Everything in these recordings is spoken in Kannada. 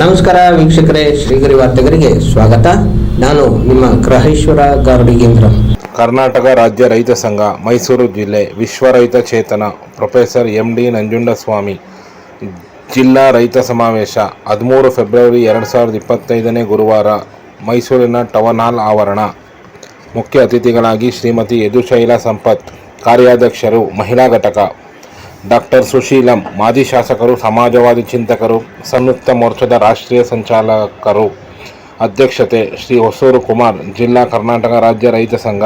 ನಮಸ್ಕಾರ ವೀಕ್ಷಕರೇ, ಶ್ರೀಗರಿ ವಾರ್ತೆಗರಿಗೆ ಸ್ವಾಗತ. ನಾನು ನಿಮ್ಮ ಗ್ರಹೇಶ್ವರ ಗಾರ್ಡಿಗೇಂದ್ರ ಕರ್ನಾಟಕ ರಾಜ್ಯ ರೈತ ಸಂಘ, ಮೈಸೂರು ಜಿಲ್ಲೆ ವಿಶ್ವ ರೈತ ಚೇತನ, ಪ್ರೊಫೆಸರ್ ಎಂ ಡಿ ನಂಜುಂಡಸ್ವಾಮಿ. ಜಿಲ್ಲಾ ರೈತ ಸಮಾವೇಶ, ಹದಿಮೂರು ಫೆಬ್ರವರಿ ಎರಡು ಸಾವಿರದ ಇಪ್ಪತ್ತೈದನೇ ಗುರುವಾರ ಮೈಸೂರಿನ ಟವನ್ ಹಾಲ್ ಆವರಣ. ಮುಖ್ಯ ಅತಿಥಿಗಳಾಗಿ ಶ್ರೀಮತಿ ಯದುಶೈಲ ಸಂಪತ್, ಕಾರ್ಯಾಧ್ಯಕ್ಷರು, ಮಹಿಳಾ ಘಟಕ. ಡಾಕ್ಟರ್ ಸುಶೀಲಂ, ಮಾಜಿ ಶಾಸಕರು, ಸಮಾಜವಾದಿ ಚಿಂತಕರು ಸಂಯುಕ್ತ ಮೋರ್ಚಾದ ರಾಷ್ಟ್ರೀಯ ಸಂಚಾಲಕರು. ಅಧ್ಯಕ್ಷತೆ, ಶ್ರೀ ಹೊಸೂರು ಕುಮಾರ್, ಜಿಲ್ಲಾ ಕರ್ನಾಟಕ ರಾಜ್ಯ ರೈತ ಸಂಘ.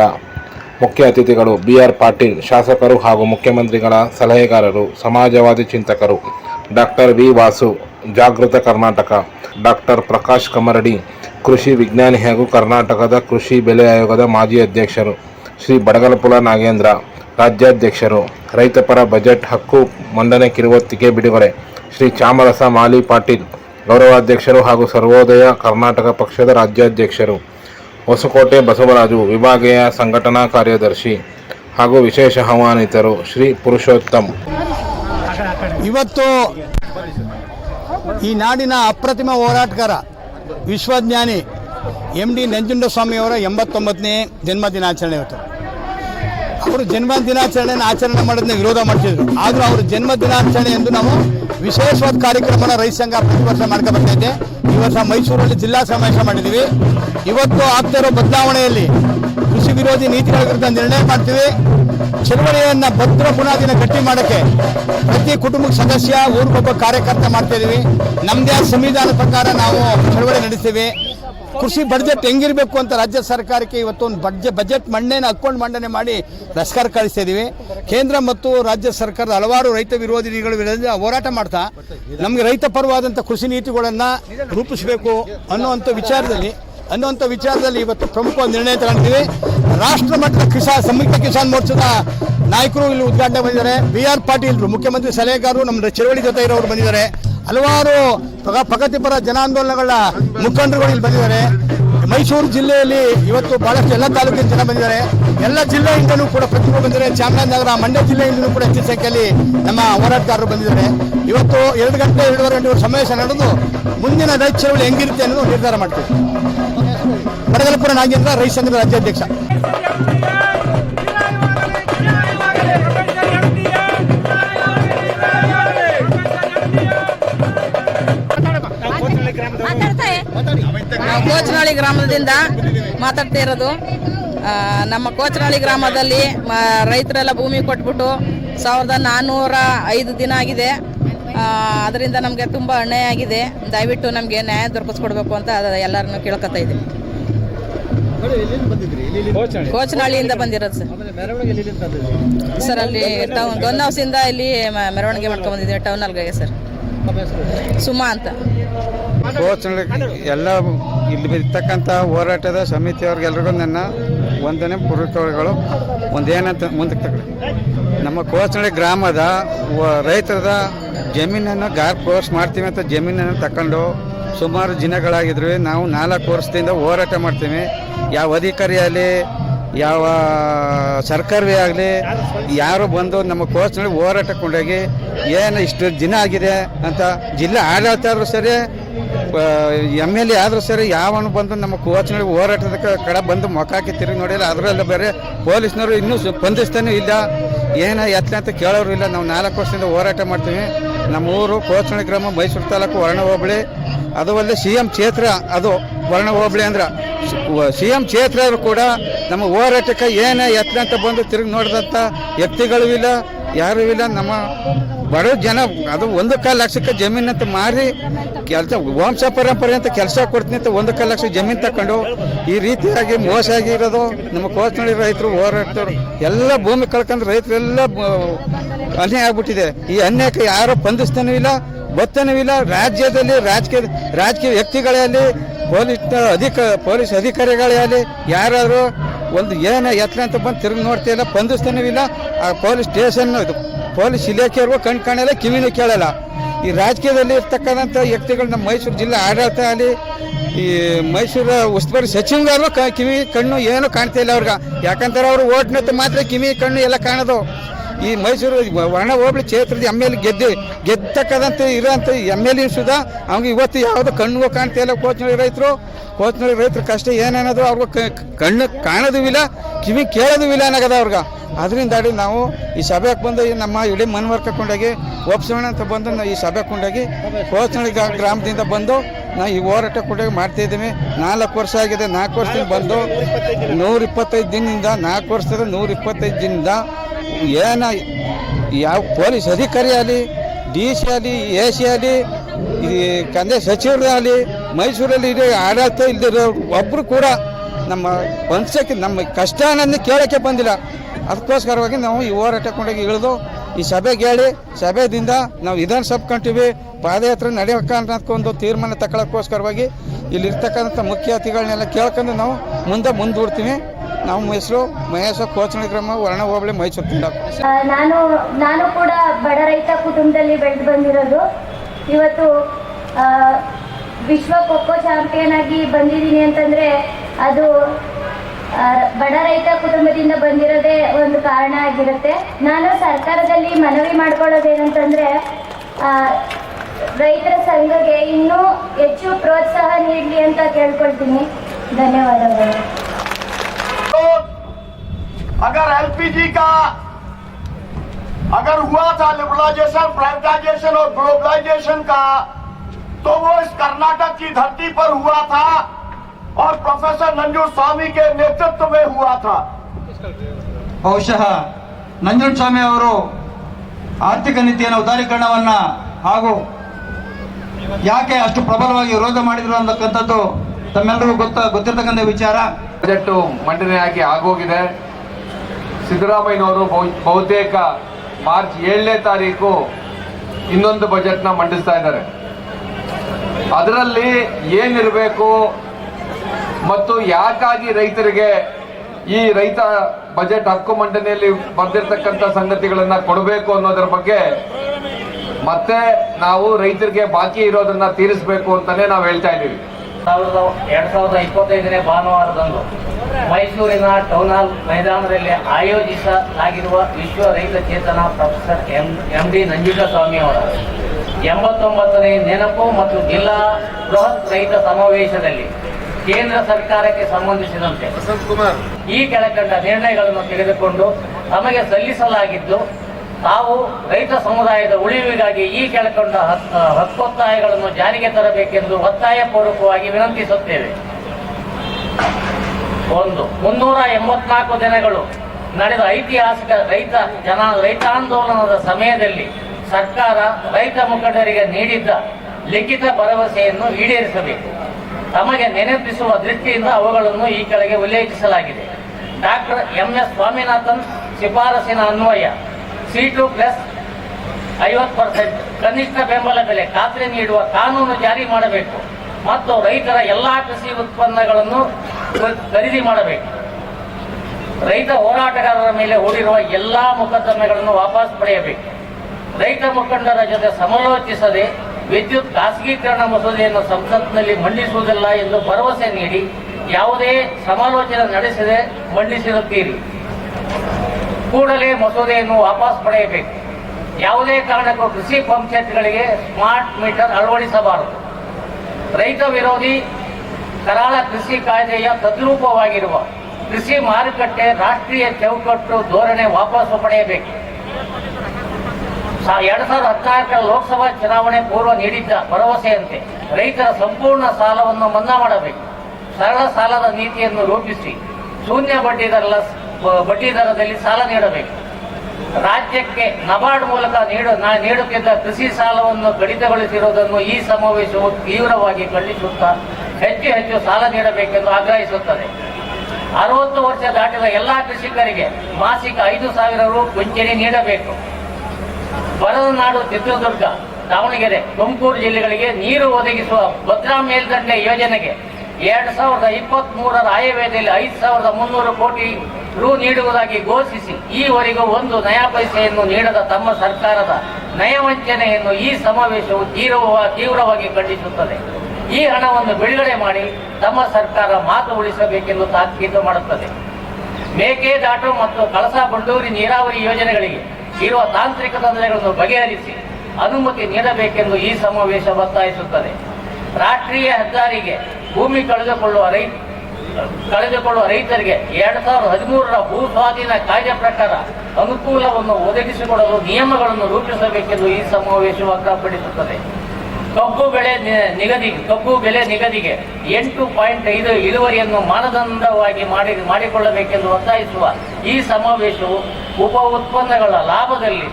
ಮುಖ್ಯ ಅತಿಥಿಗಳು ಬಿ ಆರ್ ಪಾಟೀಲ್, ಶಾಸಕರು ಹಾಗೂ ಮುಖ್ಯಮಂತ್ರಿಗಳ ಸಲಹೆಗಾರರು, ಸಮಾಜವಾದಿ ಚಿಂತಕರು. ಡಾಕ್ಟರ್ ವಿ ವಾಸು ಜಾಗೃತ ಕರ್ನಾಟಕ. ಡಾಕ್ಟರ್ ಪ್ರಕಾಶ್ ಕಮರಡಿ ಕೃಷಿ ವಿಜ್ಞಾನಿ ಹಾಗೂ ಕರ್ನಾಟಕದ ಕೃಷಿ ಬೆಲೆ ಆಯೋಗದ ಮಾಜಿ ಅಧ್ಯಕ್ಷರು. ಶ್ರೀ ಬಡಗಲಪುಲ ನಾಗೇಂದ್ರ ರಾಜ್ಯಾಧ್ಯಕ್ಷರು, ರೈತಪರ ಬಜೆಟ್ ಹಕ್ಕು ಮಂಡನೆ ಕಿರುವತ್ತಿಗೆ ಬಿಡುಗಡೆ. ಶ್ರೀ ಚಾಮರಸ ಮಾಲಿ ಪಾಟೀಲ್, ಗೌರವಾಧ್ಯಕ್ಷರು ಹಾಗೂ ಸರ್ವೋದಯ ಕರ್ನಾಟಕ ಪಕ್ಷದ ರಾಜ್ಯಾಧ್ಯಕ್ಷರು, ಹೊಸಕೋಟೆ ಬಸವರಾಜು ವಿಭಾಗೀಯ ಸಂಘಟನಾ ಕಾರ್ಯದರ್ಶಿ ಹಾಗೂ ವಿಶೇಷ ಆಹ್ವಾನಿತರು ಶ್ರೀ ಪುರುಷೋತ್ತಮ್. ಇವತ್ತು ಈ ನಾಡಿನ ಅಪ್ರತಿಮ ಹೋರಾಟಗಾರ, ವಿಶ್ವಜ್ಞಾನಿ ಎಂ ಡಿ ನಂಜುಂಡಸ್ವಾಮಿಯವರ ಎಂಬತ್ತೊಂಬತ್ತನೇ ಜನ್ಮದಿನಾಚರಣೆ ಇವತ್ತು. ಅವರು ಜನ್ಮ ದಿನಾಚರಣೆಯನ್ನು ಆಚರಣೆ ಮಾಡೋದನ್ನ ವಿರೋಧ ಮಾಡ್ತಿದ್ರು. ಆದರೂ ಅವರು ಜನ್ಮ ದಿನಾಚರಣೆ ಎಂದು ನಾವು ವಿಶೇಷವಾದ ಕಾರ್ಯಕ್ರಮನ ರೈತ ಸಂಘ ಪ್ರತಿ ವರ್ಷ ಮಾಡ್ಕೊ ಬರ್ತಾ ಇದೆ. ಈ ವರ್ಷ ಮೈಸೂರಲ್ಲಿ ಜಿಲ್ಲಾ ಸಮಾವೇಶ ಮಾಡಿದ್ದೀವಿ. ಇವತ್ತು ಆಗ್ತಾ ಬದಲಾವಣೆಯಲ್ಲಿ ಕೃಷಿ ವಿರೋಧಿ ನೀತಿಗಳ ವಿರುದ್ಧ ನಿರ್ಣಯ ಮಾಡ್ತೀವಿ. ಚಳವಳಿಯನ್ನ ಭದ್ರ ಬುನಾದಿನ ಗಟ್ಟಿ ಮಾಡೋಕ್ಕೆ ಪ್ರತಿ ಕುಟುಂಬದ ಸದಸ್ಯ, ಊರಿಗೊಬ್ಬ ಕಾರ್ಯಕರ್ತ ಮಾಡ್ತಾ ಇದೀವಿ. ನಮ್ಮದೇ ಸಂವಿಧಾನ ಪ್ರಕಾರ ನಾವು ಚಳವಳಿ ನಡೆಸ್ತೀವಿ. ಕೃಷಿ ಬಡ್ಜೆಟ್ ಹೆಂಗಿರಬೇಕು ಅಂತ ರಾಜ್ಯ ಸರ್ಕಾರಕ್ಕೆ ಇವತ್ತು ಒಂದು ಬಡ್ಜೆ ಬಜೆಟ್ ಮಂಡನೆ ಹಾಕೊಂಡು ಮಂಡನೆ ಮಾಡಿ ರಸ್ಕಾರ ಕಳಿಸ್ತಾ ಇದ್ದೀವಿ ಕೇಂದ್ರ ಮತ್ತು ರಾಜ್ಯ ಸರ್ಕಾರದ ಹಲವಾರು ರೈತ ವಿರೋಧಿಗಳ ವಿರೋಧ ಹೋರಾಟ ಮಾಡ್ತಾ ನಮಗೆ ರೈತ ಪರವಾದಂಥ ಕೃಷಿ ನೀತಿಗಳನ್ನು ರೂಪಿಸಬೇಕು ಅನ್ನುವಂಥ ವಿಚಾರದಲ್ಲಿ ಅನ್ನುವಂಥ ವಿಚಾರದಲ್ಲಿ ಇವತ್ತು ಪ್ರಮುಖ ನಿರ್ಣಯ ತಗೊಂಡಿದ್ದೀವಿ. ರಾಷ್ಟ್ರ ಮಟ್ಟದ ಕಿಸಾನ್, ಸಂಯುಕ್ತ ಕಿಸಾನ್ ಮೋರ್ಚಾದ ನಾಯಕರು ಇಲ್ಲಿ ಉದ್ಘಾಟನೆ ಬಂದಿದ್ದಾರೆ. ಬಿ ಆರ್ ಪಾಟೀಲ್ರು, ಮುಖ್ಯಮಂತ್ರಿ ಸಲಹೆಗಾರರು ನಮ್ಮ ಚಳವಳಿ ಜೊತೆ ಇರೋರು ಬಂದಿದ್ದಾರೆ. ಹಲವಾರು ಪ್ರಗ- ಪ್ರಗತಿಪರ ಜನಾಂದೋಲನಗಳ ಮುಖಂಡರುಗಳು ಇಲ್ಲಿ ಬಂದಿದ್ದಾರೆ. ಮೈಸೂರು ಜಿಲ್ಲೆಯಲ್ಲಿ ಇವತ್ತು ಬಹಳಷ್ಟು ಎಲ್ಲ ತಾಲೂಕಿನ ಜನ ಬಂದಿದ್ದಾರೆ. ಎಲ್ಲ ಜಿಲ್ಲೆಯಿಂದಲೂ ಕೂಡ ಪ್ರತಿಭೆ ಬಂದಿದ್ದಾರೆ ಚಾಮರಾಜನಗರ ಮಂಡ್ಯ ಜಿಲ್ಲೆಯಿಂದಲೂ ಕೂಡ ಹೆಚ್ಚಿನ ಸಂಖ್ಯೆಯಲ್ಲಿ ನಮ್ಮ ಹೋರಾಟಗಾರರು ಬಂದಿದ್ದಾರೆ. ಇವತ್ತು ಎರಡು ಗಂಟೆ ಎರಡೂವರೆ ಗಂಟೆ ಸಮಾವೇಶ ನಡೆದು ಮುಂದಿನ ರೈತ ಚಳವಳಿ ಹೆಂಗಿರುತ್ತೆ ಅನ್ನೋದು ನಿರ್ಧಾರ ಮಾಡ್ತೀವಿ. ಬಡಗಲಪುರ ನಾಗೇಂದ್ರ ರೈತ ಸಂಘದ ರಾಜ್ಯಾಧ್ಯಕ್ಷ. ನಾವು ಕೋಚನಹಳ್ಳಿ ಗ್ರಾಮದಿಂದ ಮಾತಾಡ್ತಾ ಇರೋದು. ನಮ್ಮ ಕೋಚನಹಳ್ಳಿ ಗ್ರಾಮದಲ್ಲಿ ರೈತರೆಲ್ಲ ಭೂಮಿ ಕೊಟ್ಬಿಟ್ಟು ಸಾವಿರದ ನಾನ್ನೂರ ಐದು ದಿನ ಆಗಿದೆ. ಅದರಿಂದ ನಮಗೆ ತುಂಬ ಅನ್ಯಾಯ ಆಗಿದೆ ದಯವಿಟ್ಟು ನಮಗೆ ನ್ಯಾಯ ದೊರಕಿಸ್ಕೊಡ್ಬೇಕು ಅಂತ ಎಲ್ಲರನ್ನು ಕೇಳ್ಕೊತಾ ಇದ್ದೀವಿ ಕೋಚನಹಳ್ಳಿಯಿಂದ ಬಂದಿರೋದು ಸರ್. ಸರ್, ಅಲ್ಲಿ ಟೌನ್ ಗನ್ ಹೌಸಿಂದ ಇಲ್ಲಿ ಮೆರವಣಿಗೆ ಮಾಡ್ಕೊಂಡು ಬಂದಿದ್ದೀವಿ ಟೌನ್ ಅಲ್ಲಿಗೆ ಸರ್? ಸುಮಾ ಅಂತ. ಕೋಚನಳ್ಳಿ ಎಲ್ಲ ಇಲ್ಲಿ ಇರ್ತಕ್ಕಂಥ ಹೋರಾಟದ ಸಮಿತಿಯವ್ರಿಗೆಲ್ರಿಗೂ ನನ್ನ ವಂದನೆ ಪೂರ್ವಕಗಳು ಒಂದೇನಂತ ಮುಂದಕ್ಕೆ ತಗೊಳ್ಳಿ. ನಮ್ಮ ಕೋಚನಳ್ಳಿ ಗ್ರಾಮದ ರೈತರದ ಜಮೀನನ್ನು ಗಾರ್ ಕೋರ್ಸ್ ಮಾಡ್ತೀವಿ ಅಂತ ಜಮೀನನ್ನು ತಗೊಂಡು ಸುಮಾರು ದಿನಗಳಾಗಿದ್ರು ನಾವು ನಾಲ್ಕು ವರ್ಷದಿಂದ ಹೋರಾಟ ಮಾಡ್ತೀವಿ. ಯಾವ ಅಧಿಕಾರಿಯಲ್ಲಿ ಯಾವ ಸರ್ಕಾರವೇ ಆಗಲಿ, ಯಾರು ಬಂದು ನಮ್ಮ ಕೋಚ್ನಲ್ಲಿ ಹೋರಾಟ ಕೊಂಡೋಗಿ ಏನು ಇಷ್ಟು ದಿನ ಆಗಿದೆ ಅಂತ ಜಿಲ್ಲಾ ಆಡಳಿತ ಆದರೂ ಸರಿ ಎಂ ಎಲ್ ಎ ಆದರೂ ಸರಿ, ಯಾವನು ಬಂದು ನಮ್ಮ ಕೋಚ್ನಲ್ಲಿ ಹೋರಾಟದ ಕಡೆ ಬಂದು ಮೊಕ್ಕಾಕಿ ತಿರುಗಿ ನೋಡಿಲ್ಲ. ಅದರಲ್ಲ ಬೇರೆ ಪೊಲೀಸ್ನವರು ಇನ್ನೂ ಸ್ಪಂದಿಸ್ತಾನೂ ಇಲ್ಲ. ಏನ ಎತ್ತಲೆ ಅಂತ ಕೇಳೋರು ಇಲ್ಲ. ನಾವು ನಾಲ್ಕು ವರ್ಷದಿಂದ ಹೋರಾಟ ಮಾಡ್ತೀವಿ. ನಮ್ಮ ಊರು ಕೋಚನಹಳ್ಳಿ ಗ್ರಾಮ ಮೈಸೂರು ತಾಲೂಕು ವರ್ಣ ಹೋಬಳಿ ಅದು ಅಲ್ಲದೆ ಸಿ ಎಂ ಕ್ಷೇತ್ರ, ಅದು ವರ್ಣ ಹೋಬಳಿ ಅಂದ್ರೆ. ಸಿ ಎಂ ಕ್ಷೇತ್ರ ಕೂಡ ನಮ್ಮ ಹೋರಾಟಕ್ಕೆ ಏನೇ ಎತ್ತ ಅಂತ ಬಂದು ತಿರುಗಿ ನೋಡಿದಂಥ ವ್ಯಕ್ತಿಗಳು ಇಲ್ಲ, ಯಾರೂ ಇಲ್ಲ, ನಮ್ಮ ಬಡ ಜನ ಅದು ಒಂದು ಕಾಲು ಲಕ್ಷಕ್ಕೆ ಜಮೀನು ಅಂತ ಮಾರಿ ಕೆಲಸ, ವಂಶ ಪರಂಪರೆ ಅಂತ ಕೆಲಸ ಕೊಡ್ತೀನಿ ಅಂತ ಒಂದು ಕಾಲು ಲಕ್ಷ ಜಮೀನು ತಕೊಂಡು ಈ ರೀತಿಯಾಗಿ ಮೋಸ ಆಗಿರೋದು ನಮ್ಮ ಕೋಚನಹಳ್ಳಿ ರೈತರು ಹೋರಾಡ್ತಾರೆ ಎಲ್ಲ ಭೂಮಿ ಕಳ್ಕೊಂಡು ರೈತರೆಲ್ಲ ಅನ್ಯಾಯ ಆಗ್ಬಿಟ್ಟಿದೆ. ಈ ಅನ್ಯಾಯಕ್ಕೆ ಯಾರೋ ಸ್ಪಂದಿಸ್ತಾನೂ ಇಲ್ಲ ಗೊತ್ತನೂ ಇಲ್ಲ ರಾಜ್ಯದಲ್ಲಿ ರಾಜಕೀಯ ರಾಜಕೀಯ ವ್ಯಕ್ತಿಗಳೇ ಆಗಲಿ ಪೊಲೀಸ್, ಅಧಿಕ, ಪೊಲೀಸ್ ಅಧಿಕಾರಿಗಳೇ ಆಗಲಿ ಯಾರಾದರೂ ಒಂದು ಏನೋ ಎತ್ತಲೆ ಅಂತ ಬಂದು ತಿರುಗಿ ನೋಡ್ತಾ ಇಲ್ಲ ಸ್ಪಂದಿಸ್ತಾನೂ ಇಲ್ಲ. ಆ ಪೊಲೀಸ್ ಸ್ಟೇಷನ್, ಇದು ಪೊಲೀಸ್ ಇಲಾಖೆಯವ್ರಿಗೂ ಕಣ್ ಕಾಣಲ್ಲ, ಕಿವಿನೂ ಕೇಳಲ್ಲ. ಈ ರಾಜಕೀಯದಲ್ಲಿ ಇರ್ತಕ್ಕಂಥ ವ್ಯಕ್ತಿಗಳು ನಮ್ಮ ಮೈಸೂರು ಜಿಲ್ಲೆ ಆಡಳಿತ ಆಗಲಿ, ಈ ಮೈಸೂರು ಉಸ್ತುವಾರಿ ಸಚಿವರು ಕಿವಿ, ಕಣ್ಣು ಏನು ಕಾಣ್ತಾ ಇಲ್ಲ ಅವ್ರಿಗೆ. ಯಾಕಂತಾರೆ ಅವರು ಓಟ್ನತ್ತ ಮಾತ್ರ ಕಿವಿ, ಕಣ್ಣು ಎಲ್ಲ ಕಾಣೋದು. ಈ ಮೈಸೂರು ವರ್ಣ ಹೋಬಳಿ ಕ್ಷೇತ್ರದ ಎಂ ಎಲ್ ಗೆದ್ದು, ಗೆದ್ದಕ್ಕದಂತೆ ಇರೋಂಥ ಎಂ ಎಲ್ ಸುಧಾ, ಅವ್ನಿಗೆ ಇವತ್ತು ಯಾವುದು ಕಣ್ಣು ಕಾಣ್ತಾ ಇಲ್ಲ ಕೋಚ್ನಳ್ಳಿ ರೈತರು. ಕೋಚ್ನಳ್ಳಿ ರೈತರ ಕಷ್ಟ ಏನೇನದು ಅವ್ರಿಗೆ ಕಣ್ಣು ಕಾಣೋದು ಇಲ್ಲ, ಕಿವಿ ಕೇಳೋದು ಇಲ್ಲ ಅನ್ನಗದ ಅವ್ರಿಗೆ. ಅದರಿಂದ ಅಡಿ ನಾವು ಈ ಸಭೆಗೆ ಬಂದು ನಮ್ಮ ಇಡೀ ಮನವರ್ಕ ಕೊಂಡೋಗಿ, ಒಪ್ಸೋಣ ಅಂತ ಬಂದು ನಾವು ಈ ಸಭೆ ಕೊಂಡೋಗಿ, ಕೋಚನಳ್ಳಿ ಗ್ರಾಮದಿಂದ ಬಂದು ನಾವು ಈ ಹೋರಾಟ ಕೊಂಡೋಗಿ ಮಾಡ್ತಾ ಇದ್ದೀವಿ. ನಾಲ್ಕು ವರ್ಷ ಆಗಿದೆ, ನಾಲ್ಕು ವರ್ಷದಿಂದ ಬಂದು ನೂರಿಪ್ಪತ್ತೈದು ದಿನದಿಂದ, ನಾಲ್ಕು ವರ್ಷದ ನೂರಿಪ್ಪತ್ತೈದು ದಿನದಿಂದ ಏನ ಯಾವ ಪೊಲೀಸ್ ಅಧಿಕಾರಿ ಆಗಲಿ, ಡಿ ಸಿ ಆಗಲಿ, ಎ ಸಿ ಆಗಲಿ, ಈ ಕಂದೆ ಸಚಿವರು ಆಗಲಿ, ಮೈಸೂರಲ್ಲಿ ಇದು ಆಡಳಿತ ಇಲ್ದಿರೋ ಒಬ್ಬರು ಕೂಡ ನಮ್ಮ ವಂಶಕ್ಕೆ ನಮ್ಮ ಕಷ್ಟ ಅನ್ನೋದನ್ನ ಕೇಳೋಕ್ಕೆ ಬಂದಿಲ್ಲ. ಅದಕ್ಕೋಸ್ಕರವಾಗಿ ನಾವು ಈ ಹೋರಾಟ ಕೊಂಡೋಗಿ ಇಳಿದು ಈ ಸಭೆಗೆ ಹೇಳಿ ಸಭೆದಿಂದ ನಾವು ವಿಧಾನಸಭೆ ಕಂತೀವಿ ಪಾದಯಾತ್ರೆ ನಡೆಯೋಕೆ ಅನ್ನೋದಕ್ಕೊಂದು ತೀರ್ಮಾನ ತಗೊಳ್ಳೋಕ್ಕೋಸ್ಕರವಾಗಿ ಇಲ್ಲಿರ್ತಕ್ಕಂಥ ಮುಖ್ಯ ಅತಿಥಿಗಳನ್ನೆಲ್ಲ ಕೇಳ್ಕೊಂಡು ನಾವು ಮುಂದೆ ಮುಂದೂಡ್ತೀವಿ. ನಾವು ಹೆಸರು ಮಹೇಶ ಕೋಚಣಿ ಕ್ರಮ ವರ್ಣ ಹೋಬಳಿ, ಮೈಸೂರು ತಿಂಡ ನಾನು ನಾನು ಕೂಡ ಬಡ ರೈತ ಕುಟುಂಬದಲ್ಲಿ ಬೆಳೆದು ಬಂದಿರೋದು. ಇವತ್ತು ವಿಶ್ವ ಖೋಖೋ ಚಾಂಪಿಯನ್ ಆಗಿ ಬಂದಿದ್ದೀನಿ ಅಂತಂದ್ರೆ ಅದು ಬಡ ರೈತ ಕುಟುಂಬದಿಂದ ಬಂದಿರೋದೇ ಒಂದು ಕಾರಣ ಆಗಿರುತ್ತೆ. ನಾನು ಸರ್ಕಾರದಲ್ಲಿ ಮನವಿ ಮಾಡ್ಕೊಳ್ಳೋದೇನಂತಂದ್ರೆ ರೈತರ ಸಂಘಕ್ಕೆ ಇನ್ನೂ ಹೆಚ್ಚು ಪ್ರೋತ್ಸಾಹ ನೀಡಲಿ ಅಂತ ಕೇಳ್ಕೊಳ್ತೀನಿ. ಧನ್ಯವಾದಗಳು. अगर एलपीजी का अगर हुआ था लिबरलाइजेशन प्राइवेटाइजेशन और ग्लोबलाइजेशन का तो वो इस कर्नाटक की धरती पर हुआ था और प्रोफेसर नंजू स्वामी के नेतृत्व में हुआ था ಬಹುಶಃ ನಂಜುಂಡಸ್ವಾಮಿ ಅವರು ಆರ್ಥಿಕ ನೀತಿಯನ್ನು ಉದಾರೀಕರಣವನ್ನ ಹಾಗೂ ಯಾಕೆ ಅಷ್ಟು ಪ್ರಬಲವಾಗಿ ವಿರೋಧ ಮಾಡಿದ್ರು ಅಂತಕ್ಕಂಥದ್ದು ತಮ್ಮೆಲ್ಲರಿಗೂ ಗೊತ್ತ ಗೊತ್ತಿರತಕ್ಕಂಥ ವಿಚಾರ ಬಜೆಟ್ ಮಂಡನೆಯಾಗಿ ಆಗೋಗಿದೆ ಸಿದ್ದರಾಮಯ್ಯನವರು ಬಹು- ಬಹುತೇಕ ಮಾರ್ಚ್ ಏಳನೇ ತಾರೀಕು ಇನ್ನೊಂದು ಬಜೆಟ್ನ ಮಂಡಿಸ್ತಾ ಇದ್ದಾರೆ. ಅದರಲ್ಲಿ ಏನಿರಬೇಕು ಮತ್ತು ಯಾಕಾಗಿ ರೈತರಿಗೆ ಈ ರೈತ ಬಜೆಟ್ ಹಕ್ಕು ಮಂಡನೆಯಲ್ಲಿ ಬರ್ದಿರ್ತಕ್ಕಂಥ ಸಂಗತಿಗಳನ್ನು ಕೊಡಬೇಕು ಅನ್ನೋದ್ರ ಬಗ್ಗೆ ಮತ್ತೆ ನಾವು ರೈತರಿಗೆ ಬಾಕಿ ಇರೋದನ್ನ ತೀರಿಸಬೇಕು ಅಂತಾನೆ ನಾವು ಹೇಳ್ತಾ ಇದ್ದೀವಿ. ಸಾವಿರದ ಎರಡ್ ಸಾವಿರದ ಇಪ್ಪತ್ತೈದನೇ ಭಾನುವಾರದಂದು ಮೈಸೂರಿನ ಟೌನ್ ಹಾಲ್ ಮೈದಾನದಲ್ಲಿ ಆಯೋಜಿಸಲಾಗಿರುವ ವಿಶ್ವ ರೈತ ಚೇತನ professor M M D Nanjundaswamy ಅವರ ಎಂಬತ್ತೊಂಬತ್ತನೇ ನೆನಪು ಮತ್ತು ಜಿಲ್ಲಾ ಬೃಹತ್ ರೈತ ಸಮಾವೇಶದಲ್ಲಿ ಕೇಂದ್ರ ಸರ್ಕಾರಕ್ಕೆ ಸಂಬಂಧಿಸಿದಂತೆ ಈ ಕೆಳಕಂಡ ನಿರ್ಣಯಗಳನ್ನು ತೆಗೆದುಕೊಂಡು ತಮಗೆ ಸಲ್ಲಿಸಲಾಗಿದ್ದು ತಾವು ರೈತ ಸಮುದಾಯದ ಉಳಿವಿಗಾಗಿ ಈ ಕೆಳಕೊಂಡ ಹಕ್- ಹಕ್ಕೊತ್ತಾಯಗಳನ್ನು ಜಾರಿಗೆ ತರಬೇಕೆಂದು ಒತ್ತಾಯ ಪೂರ್ವಕವಾಗಿ ವಿನಂತಿಸುತ್ತೇವೆ. ಒಂದು, ಮುನ್ನೂರ ಎಂಬತ್ನಾಲ್ಕು ದಿನಗಳು ನಡೆದ ಐತಿಹಾಸಿಕ ರೈತ ಜನ, ರೈತಾಂದೋಲನದ ಸಮಯದಲ್ಲಿ ಸರ್ಕಾರ ರೈತ ಮುಖಂಡರಿಗೆ ನೀಡಿದ್ದ ಲಿಖಿತ ಭರವಸೆಯನ್ನು ಈಡೇರಿಸಬೇಕು. ತಮಗೆ ನೆನಪಿಸುವ ದೃಷ್ಟಿಯಿಂದ ಅವುಗಳನ್ನು ಈ ಕೆಳಗೆ ಉಲ್ಲೇಖಿಸಲಾಗಿದೆ. ಡಾಕ್ಟರ್ ಎಂ ಎಸ್ ಸ್ವಾಮಿನಾಥನ್, ಶಿಫಾರಸಿನ ಅನ್ವಯ ಸಿ ಟು ಪ್ಲಸ್ ಐವತ್ತು ಪರ್ಸೆಂಟ್. ಕನಿಷ್ಠ ಬೆಂಬಲ ಬೆಲೆ. ಖಾತ್ರಿ ನೀಡುವ ಕಾನೂನು ಜಾರಿ ಮಾಡಬೇಕು. ಮತ್ತು ರೈತರ ಎಲ್ಲಾ ಕೃಷಿ ಉತ್ಪನ್ನಗಳನ್ನು ಖರೀದಿ ಮಾಡಬೇಕು. ರೈತ ಹೋರಾಟಗಾರರ ಮೇಲೆ ಹೂಡಿರುವ ಎಲ್ಲಾ ಮೊಕದ್ದಮೆಗಳನ್ನು ವಾಪಸ್ ಪಡೆಯಬೇಕು. ರೈತ ಮುಖಂಡರ ಜೊತೆ ಸಮಾಲೋಚಿಸದೆ ವಿದ್ಯುತ್ ಖಾಸಗೀಕರಣ ಮಸೂದೆಯನ್ನು ಸಂಸತ್ನಲ್ಲಿ ಮಂಡಿಸುವುದಿಲ್ಲ ಎಂದು ಭರವಸೆ ನೀಡಿ ಯಾವುದೇ ಸಮಾಲೋಚನೆ ನಡೆಸದೆ ಮಂಡಿಸಿರುತ್ತೀರಿ. ಕೂಡಲೇ ಮಸೂದೆಯನ್ನು ವಾಪಸ್ ಪಡೆಯಬೇಕು. ಯಾವುದೇ ಕಾರಣಕ್ಕೂ ಕೃಷಿ ಪಂಪ್ ಸೆಟ್ಗಳಿಗೆ ಸ್ಮಾರ್ಟ್ ಮೀಟರ್ ಅಳವಡಿಸಬಾರದು. ರೈತ ವಿರೋಧಿ ಕರಾಳ ಕೃಷಿ ಕಾಯ್ದೆಯ ತದ್ರೂಪವಾಗಿರುವ ಕೃಷಿ ಮಾರುಕಟ್ಟೆ ರಾಷ್ಟ್ರೀಯ ಚೌಕಟ್ಟು ಧೋರಣೆ ವಾಪಸ್ ಪಡೆಯಬೇಕು. ಎರಡ್ ಸಾವಿರದ ಹದಿನಾಲ್ಕರ ಲೋಕಸಭಾ ಚುನಾವಣೆ ಪೂರ್ವ ನೀಡಿದ್ದ ಭರವಸೆಯಂತೆ ರೈತರ ಸಂಪೂರ್ಣ ಸಾಲವನ್ನು ಮನ್ನಾ ಮಾಡಬೇಕು. ಸರಳ ಸಾಲದ ನೀತಿಯನ್ನು ರೂಪಿಸಿ ಶೂನ್ಯ ಬಡ್ಡಿ ದರ ಬಡ್ಡಿ ದರದಲ್ಲಿ ಸಾಲ ನೀಡಬೇಕು. ರಾಜ್ಯಕ್ಕೆ ನಬಾರ್ಡ್ ಮೂಲಕ ನೀಡು ನೀಡುತ್ತಿದ್ದ ಕೃಷಿ ಸಾಲವನ್ನು ಕಡಿತಗೊಳಿಸಿರುವುದನ್ನು ಈ ಸಮಾವೇಶವು ತೀವ್ರವಾಗಿ ಖಂಡಿಸುತ್ತಾ ಹೆಚ್ಚು ಹೆಚ್ಚು ಸಾಲ ನೀಡಬೇಕೆಂದು ಆಗ್ರಹಿಸುತ್ತದೆ. ಅರವತ್ತು ವರ್ಷ ದಾಟಿದ ಎಲ್ಲಾ ಕೃಷಿಕರಿಗೆ ಮಾಸಿಕ ಐದು ಸಾವಿರ ರು ಪಿಂಚಣಿ ನೀಡಬೇಕು. ಬರದನಾಡು ಚಿತ್ರದುರ್ಗ ದಾವಣಗೆರೆ ತುಮಕೂರು ಜಿಲ್ಲೆಗಳಿಗೆ ನೀರು ಒದಗಿಸುವ ಭದ್ರಾ ಮೇಲ್ದಂಡೆ ಯೋಜನೆಗೆ ಎರಡ್ ಸಾವಿರದ ಇಪ್ಪತ್ತ್ ಮೂರರ ಆಯವ್ಯದಲ್ಲಿ ಐದು ಸಾವಿರದ ಮುನ್ನೂರು ಕೋಟಿ ರು ನೀಡುವುದಾಗಿ ಘೋಷಿಸಿ, ಈವರೆಗೂ ಒಂದು ನಯಾ ಪೈಸೆಯನ್ನು ನೀಡದ ತಮ್ಮ ಸರ್ಕಾರದ ನಯವಂಚನೆಯನ್ನು ಈ ಸಮಾವೇಶವು ತೀವ್ರವಾಗಿ ತೀವ್ರವಾಗಿ ಖಂಡಿಸುತ್ತದೆ. ಈ ಹಣವನ್ನು ಬಿಡುಗಡೆ ಮಾಡಿ ತಮ್ಮ ಸರ್ಕಾರ ಮಾತು ಉಳಿಸಬೇಕೆಂದು ತಾಕೀತು ಮಾಡುತ್ತದೆ. ಮೇಕೆದಾಟು ಮತ್ತು ಕಳಸಾ ಬಂಡೂರಿ ನೀರಾವರಿ ಯೋಜನೆಗಳಿಗೆ ಇರುವ ತಾಂತ್ರಿಕ ತೊಂದರೆಗಳನ್ನು ಬಗೆಹರಿಸಿ ಅನುಮತಿ ನೀಡಬೇಕೆಂದು ಈ ಸಮಾವೇಶ ಒತ್ತಾಯಿಸುತ್ತದೆ. ರಾಷ್ಟ್ರೀಯ ಹೆದ್ದಾರಿಗೆ ಭೂಮಿ ಕಳೆದುಕೊಳ್ಳುವ ರೈತ, ಕಳೆದುಕೊಳ್ಳುವ ರೈತರಿಗೆ ಎರಡ್ ಸಾವಿರದ ಹದಿಮೂರರ ಭೂ ಸ್ವಾಧೀನ ಕಾಯ್ದೆ ಪ್ರಕಾರ ಅನುಕೂಲವನ್ನು ಒದಗಿಸಿಕೊಡಲು ನಿಯಮಗಳನ್ನು ರೂಪಿಸಬೇಕೆಂದು ಈ ಸಮಾವೇಶ ಆಗ್ರಹಪಡಿಸುತ್ತದೆ ಕಬ್ಬು ಬೆಳೆ ನಿಗದಿ, ಕಬ್ಬು ಬೆಲೆ ನಿಗದಿಗೆ ಎಂಟು ಪಾಯಿಂಟ್ ಐದು ಇಳುವರಿಯನ್ನು ಮಾನದಂಡವಾಗಿ ಮಾಡಿ, ಮಾಡಿಕೊಳ್ಳಬೇಕೆಂದು ಒತ್ತಾಯಿಸುವ ಈ ಸಮಾವೇಶವು ಉಪ ಉತ್ಪನ್ನಗಳ ಲಾಭದಲ್ಲಿ,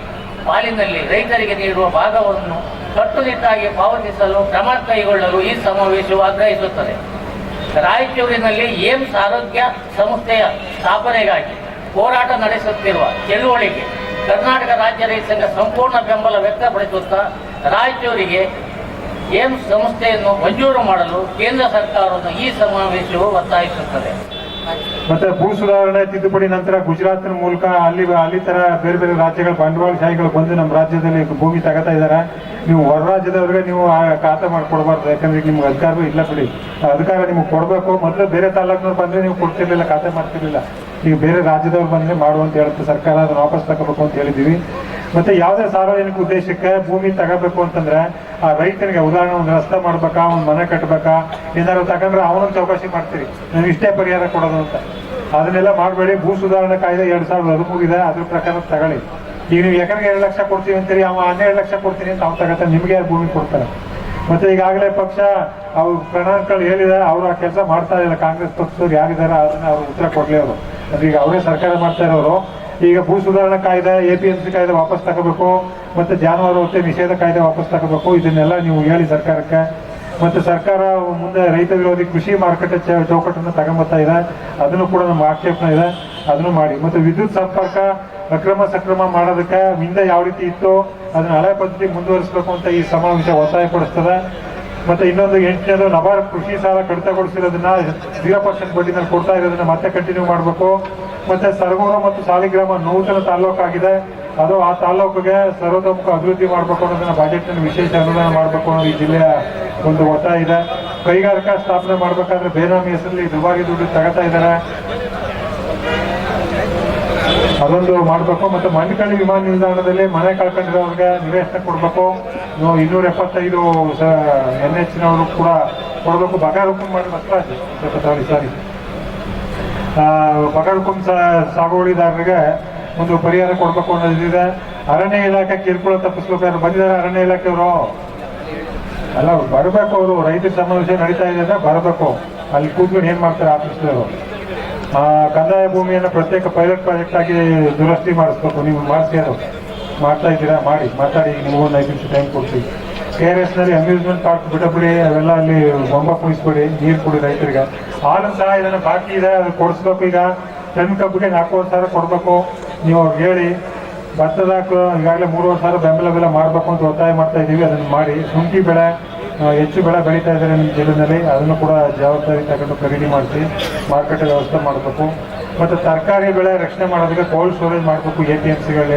ಪಾಲಿನಲ್ಲಿ ರೈತರಿಗೆ ನೀಡುವ ಭಾಗವನ್ನು ಕಟ್ಟುನಿಟ್ಟಾಗಿ ಪಾವತಿಸಲು ಕ್ರಮ ಕೈಗೊಳ್ಳಲು ಈ ಸಮಾವೇಶವು ಆಗ್ರಹಿಸುತ್ತದೆ. ರಾಯಚೂರಿನಲ್ಲಿ ಏಮ್ಸ್ ಆರೋಗ್ಯ ಸಂಸ್ಥೆಯ ಸ್ಥಾಪನೆಗಾಗಿ ಹೋರಾಟ ನಡೆಸುತ್ತಿರುವ ಚಳುವಳಿಗೆ ಕರ್ನಾಟಕ ರಾಜ್ಯ ರೈತ ಸಂಪೂರ್ಣ ಬೆಂಬಲ ವ್ಯಕ್ತಪಡಿಸುತ್ತಾ ರಾಯಚೂರಿಗೆ ಏಮ್ಸ್ ಸಂಸ್ಥೆಯನ್ನು ಮಂಜೂರು ಮಾಡಲು ಕೇಂದ್ರ ಸರ್ಕಾರವನ್ನು ಈ ಸಮಾವೇಶವು ಒತ್ತಾಯಿಸುತ್ತದೆ. ಮತ್ತೆ ಭೂ ಸುಧಾರಣೆ ತಿದ್ದುಪಡಿ ನಂತರ ಗುಜರಾತ್ ಮೂಲಕ ಅಲ್ಲಿ ಅಲ್ಲಿ ತರ ಬೇರೆ ಬೇರೆ ರಾಜ್ಯಗಳ ಬಂಡವಾಳಶಾಹಿಗಳು ಬಂದು ನಮ್ಮ ರಾಜ್ಯದಲ್ಲಿ ಭೂಮಿ ತಗೋತಾ ಇದ್ದಾರೆ. ನೀವು ಹೊರ ರಾಜ್ಯದವ್ರಿಗೆ ನೀವು ಖಾತೆ ಮಾಡ್ಕೊಡ್ಬಾರ್ದು, ಯಾಕಂದ್ರೆ ನಿಮ್ಗೆ ಅಧಿಕಾರವೂ ಇಲ್ಲ ಬಿಡಿ. ಅಧಿಕಾರ ನಿಮ್ಗೆ ಕೊಡ್ಬೇಕು, ಮೊದಲು ಬೇರೆ ತಾಲೂಕಿನವ್ರು ಬಂದ್ರೆ ನೀವು ಕೊಡ್ತಿರ್ಲಿಲ್ಲ, ಖಾತೆ ಮಾಡ್ತಿರ್ಲಿಲ್ಲ. ಈಗ ಬೇರೆ ರಾಜ್ಯದವ್ರು ಬಂದ್ರೆ ಮಾಡು ಅಂತ ಹೇಳುತ್ತೆ ಸರ್ಕಾರ ಅದನ್ನ ವಾಪಸ್ ತಗೋಬೇಕು ಅಂತ ಹೇಳಿದೀವಿ ಮತ್ತೆ ಯಾವುದೇ ಸಾರ್ವಜನಿಕ ಉದ್ದೇಶಕ್ಕೆ ಭೂಮಿ ತಗೋಬೇಕು ಅಂತಂದ್ರೆ ಆ ರೈತನಿಗೆ ಉದಾಹರಣೆ ಒಂದು ರಸ್ತೆ ಮಾಡ್ಬೇಕಾ, ಒಂದು ಮನೆ ಕಟ್ಟಬೇಕಾ ಏನಾದ್ರು ತಗೊಂಡ್ರೆ ಅವನೊಂದು ಚೌಕಾಸಿ ಮಾಡ್ತೀರಿ. ನನಗೆ ಇಷ್ಟೇ ಪರಿಹಾರ ಕೊಡೋದು ಅಂತ. ಅದನ್ನೆಲ್ಲ ಮಾಡಬೇಡಿ, ಭೂ ಸುಧಾರಣೆ ಕಾಯ್ದೆ ಎರಡ್ ಸಾವಿರದ ಹದಿಮೂರು ಇದೆ ಅದ್ರ ಪ್ರಕಾರ ತಗೊಳ್ಳಿ. ಈಗ ನೀವು ಎಕರೆಗೆ ಎರಡು ಲಕ್ಷ ಕೊಡ್ತೀವಿ ಅಂತೀರಿ, ಅವ ಹನ್ನೆರಡು ಲಕ್ಷ ಕೊಡ್ತೀನಿ ಅಂತ ಅವ್ನು ತಗೋತಾನೆ ನಿಮ್ಗೆ ಭೂಮಿ ಕೊಡ್ತಾರೆ? ಮತ್ತೆ ಈಗಾಗಲೇ ಪಕ್ಷ, ಅವ್ರು ಪ್ರಣಾಂಕಗಳು ಹೇಳಿದ್ದಾರೆ, ಅವ್ರು ಆ ಕೆಲಸ ಮಾಡ್ತಾ ಇಲ್ಲ ಕಾಂಗ್ರೆಸ್ ಪಕ್ಷದವ್ರು ಯಾರಿದ್ದಾರೆ, ಅದನ್ನ ಅವ್ರು ಉತ್ತರ ಕೊಡ್ಲಿ ಅವರು ಅಂದ್ರೆ ಈಗ ಅವರೇ ಸರ್ಕಾರ ಮಾಡ್ತಾ ಇರೋರು ಈಗ ಭೂ ಸುಧಾರಣಾ ಕಾಯ್ದೆ ಎ ಪಿ ಎಂ ಸಿ ಕಾಯ್ದೆ ವಾಪಸ್ ತಗೋಬೇಕು, ಮತ್ತೆ ಜಾನುವಾರು ಹೊತ್ತೆ ನಿಷೇಧ ಕಾಯ್ದೆ ವಾಪಸ್ ತಗೋಬೇಕು, ಇದನ್ನೆಲ್ಲ ನೀವು ಹೇಳಿ ಸರ್ಕಾರಕ್ಕೆ. ಮತ್ತೆ ಸರ್ಕಾರ ಮುಂದೆ ರೈತ ವಿರೋಧಿ ಕೃಷಿ ಮಾರುಕಟ್ಟೆ ಚೌಕಟ್ಟನ್ನು ತಗೊಂಬತ್ತಾ ಇದೆ. ಅದನ್ನು ಕೂಡ ನಮ್ಮ ಆಕ್ಷೇಪಣೆ ಇದೆ. ಅದನ್ನು ಮಾಡಿ. ಮತ್ತೆ ವಿದ್ಯುತ್ ಸಂಪರ್ಕ ಅಕ್ರಮ ಸಕ್ರಮ ಮಾಡೋದಕ್ಕೆ ಹಿಂದೆ ಯಾವ ರೀತಿ ಇತ್ತು, ಅದನ್ನ ಹಳೆ ಪದ್ಧತಿ ಮುಂದುವರಿಸಬೇಕು ಅಂತ ಈ ಸಮಾವೇಶ ಒತ್ತಾಯ ಪಡಿಸ್ತದೆ ಮತ್ತೆ ಇನ್ನೊಂದು ಎಂಟನೇದು, ನಬಾರ್ಡ್ ಕೃಷಿ ಸಾಲ ಕಡಿತಗೊಳಿಸಿರೋದನ್ನ ಜೀರೋ ಪರ್ಸೆಂಟ್ ಬಡ್ಡಿನಲ್ಲಿ ಕೊಡ್ತಾ ಇರೋದನ್ನ ಮತ್ತೆ ಕಂಟಿನ್ಯೂ ಮಾಡಬೇಕು. ಮತ್ತೆ ಸರಗೂರು ಮತ್ತು ಸಾಲಿಗ್ರಾಮ ನೂತನ ತಾಲೂಕಾಗಿದೆ ಅದು ಆ ತಾಲೂಕಿಗೆ ಸರ್ವತೋಮುಖ ಅಭಿವೃದ್ಧಿ ಮಾಡಬೇಕು ಅನ್ನೋದನ್ನ ಬಜೆಟ್ನಲ್ಲಿ ವಿಶೇಷ ಅನುದಾನ ಮಾಡಬೇಕು ಅನ್ನೋದು ಈ ಜಿಲ್ಲೆಯ ಒಂದು ಒತ್ತಾಯ ಇದೆ. ಕೈಗಾರಿಕಾ ಸ್ಥಾಪನೆ ಮಾಡಬೇಕಾದ್ರೆ ಬೇನಾಮಿ ಹೆಸರಲ್ಲಿ ದುಬಾರಿ ದುಡ್ಡು ತಗೋತಾ ಇದ್ದಾರೆ. ಅದೊಂದು ಮಾಡಬೇಕು ಮತ್ತೆ ಮಣಿಕಳ್ಳಿ ವಿಮಾನ ನಿಲ್ದಾಣದಲ್ಲಿ ಮನೆ ಕಳ್ಕೊಂಡಿರೋರಿಗೆ ನಿವೇಶನ ಕೊಡಬೇಕು. ಇನ್ನೂರ ಎಪ್ಪತ್ತೈದು ಎನ್ ಎಚ್ ನವರು ಕೂಡ ಕೊಡಬೇಕು. ಬಗಾರ್ ಹುಕುಂ ಮಾಡಿ ಸಾರಿ ಹುಕುಂ ಸಾಗುವಳಿದಾರರಿಗೆ ಒಂದು ಪರಿಹಾರ ಕೊಡಬೇಕು ಅನ್ನೋದಿದೆ. ಅರಣ್ಯ ಇಲಾಖೆ ಕಿರುಕುಳ ತಪ್ಪಿಸ್ಬೇಕಾದ್ರೆ ಬಂದಿದ್ದಾರೆ ಅರಣ್ಯ ಇಲಾಖೆಯವರು. ಅಲ್ಲ ಬರಬೇಕು ಅವರು. ರೈತರ ಸಮಾವೇಶ ನಡೀತಾ ಇದೆ ಅಂದ್ರೆ ಬರಬೇಕು. ಅಲ್ಲಿ ಕೂತ್ಕೊಂಡು ಏನು ಮಾಡ್ತಾರೆ ಆಫೀಸ್ನವರು? ಕಂದಾಯ ಭೂಮಿಯನ್ನು ಪ್ರತ್ಯೇಕ ಪೈಲಟ್ ಪ್ರಾಜೆಕ್ಟ್ ಆಗಿ ದುರಸ್ತಿ ಮಾಡಿಸ್ಬೇಕು. ನೀವು ಮಾಡಿಸಿ ಮಾಡ್ತಾ ಇದ್ದೀರಾ? ಮಾಡಿ. ಮಾತಾಡಿ. ನಿಮಗೊಂದು ಐದು ನಿಮಿಷ ಟೈಮ್ ಕೊಡ್ತೀವಿ. ಕೆ ಆರ್ ಎಸ್ನಲ್ಲಿ ಅಮ್ಯೂಸ್ಮೆಂಟ್ ಪಾರ್ಕ್ ಬಿಡಬಿಡಿ ಅವೆಲ್ಲ ಅಲ್ಲಿ ಬೊಂಬ ಕುಣಿಸ್ಬಿಡಿ ನೀರು ಕುಡಿ ರೈತರಿಗೆ. ಸಹ ಇದನ್ನ ಬಾಕಿ ಇದೆ, ಅದು ಕೊಡಿಸ್ಬೇಕು ಈಗ. ಟೆನ್ ಕಬ್ಬಿಗೆ ನಾಲ್ಕೂವರೆ ಸಾವಿರ ಕೊಡಬೇಕು. ನೀವು ಅವ್ರಿಗೆ ಹೇಳಿ. ಭತ್ತದ ಈಗಾಗಲೇ ಮೂರುವರೆ ಸಾವಿರ ಬೆಂಬಲ ಬೆಲೆ ಮಾಡಬೇಕು ಅಂತ ಒತ್ತಾಯ ಮಾಡ್ತಾ ಇದ್ದೀವಿ. ಅದನ್ನು ಮಾಡಿ. ಶುಂಠಿ ಬೆಳೆ ಹೆಚ್ಚು ಬೆಳೆ ಬೆಳೀತಾ ಇದ್ದಾರೆ ನಿಮ್ಮ ಜಿಲ್ಲೆನಲ್ಲಿ ಅದನ್ನು ಕೂಡ ಜವಾಬ್ದಾರಿ ತಗೊಂಡು ಖರೀದಿ ಮಾಡಿಸಿ, ಮಾರುಕಟ್ಟೆ ವ್ಯವಸ್ಥೆ ಮಾಡಬೇಕು. ಮತ್ತು ತರಕಾರಿ ಬೆಳೆ ರಕ್ಷಣೆ ಮಾಡೋದಕ್ಕೆ ಕೋಲ್ಡ್ ಸ್ಟೋರೇಜ್ ಮಾಡಬೇಕು. ಎ ಪಿ ಎಂ ಸಿಗಳು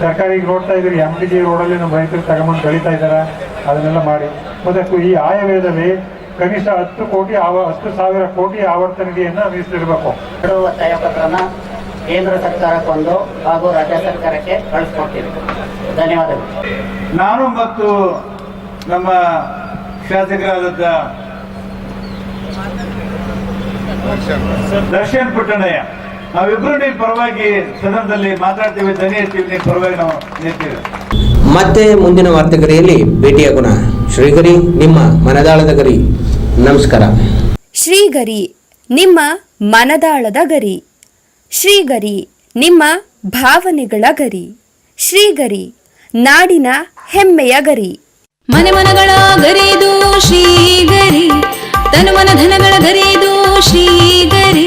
ತರಕಾರಿ ಈಗ ನೋಡ್ತಾ ಇದ್ದೀರಿ ಎಂ ಡಿ ಜಿ ರೋಡಲ್ಲಿ ನಮ್ಮ ರೈತರು ತಗೊಂಡ್ಬಂದು ಬೆಳೀತಾ ಇದ್ದಾರೆ. ಅದನ್ನೆಲ್ಲ ಮಾಡಿ. ಮತ್ತು ಈ ಆಯವ್ಯಯದಲ್ಲಿ ಕನಿಷ್ಠ ಹತ್ತು ಕೋಟಿ ಆವ ಹತ್ತು ಸಾವಿರ ಕೋಟಿ ಆವರ್ತನ ನಿಧಿಯನ್ನು ಮೀಸಲಿಡಬೇಕು. ಒತ್ತಾಯ ಪತ್ರನ ಕೇಂದ್ರ ಸರ್ಕಾರಕ್ಕೊಂದು ಹಾಗೂ ರಾಜ್ಯ ಸರ್ಕಾರಕ್ಕೆ ಕಳಿಸ್ಕೊಡ್ತೀವಿ ಧನ್ಯವಾದಗಳು. ನಾನು ಮತ್ತು ನಮ್ಮ ಶಾಸಕರಾದಂಥ ದರ್ಶನ್ ಪುಟ್ಟಣ್ಣಯ್ಯ. ನಾವಿಬ್ರು ಪರವಾಗಿ ಸದನದಲ್ಲಿ ಮಾತಾಡ್ತೀವಿ ಧ್ವನಿ ಎತ್ತೀವಿ ನಿಮ್ಮ ಪರವಾಗಿ ನಾವು ನಿಲ್ತೀವಿ ಮತ್ತೆ ಮುಂದಿನ ವಾರ್ತೆಗರಿಯಲ್ಲಿ ಭೇಟಿಯಾಗೋಣ ಶ್ರೀಗರಿ ನಿಮ್ಮ ಮನದಾಳದ ಗರಿ. ನಮಸ್ಕಾರ. ಶ್ರೀಗರಿ ನಿಮ್ಮ ಮನದಾಳದ ಗರಿ. ಶ್ರೀಗರಿ ನಿಮ್ಮ ಭಾವನೆಗಳ ಗರಿ. ಶ್ರೀಗರಿ ನಾಡಿನ ಹೆಮ್ಮೆಯ ಗರಿ. ಮನೆ ಮನಗಳ ಗರಿದು ಶ್ರೀಗರಿ ತನು ಮನ ಧನಗಳ ಗರಿದು ಶ್ರೀಗರಿ.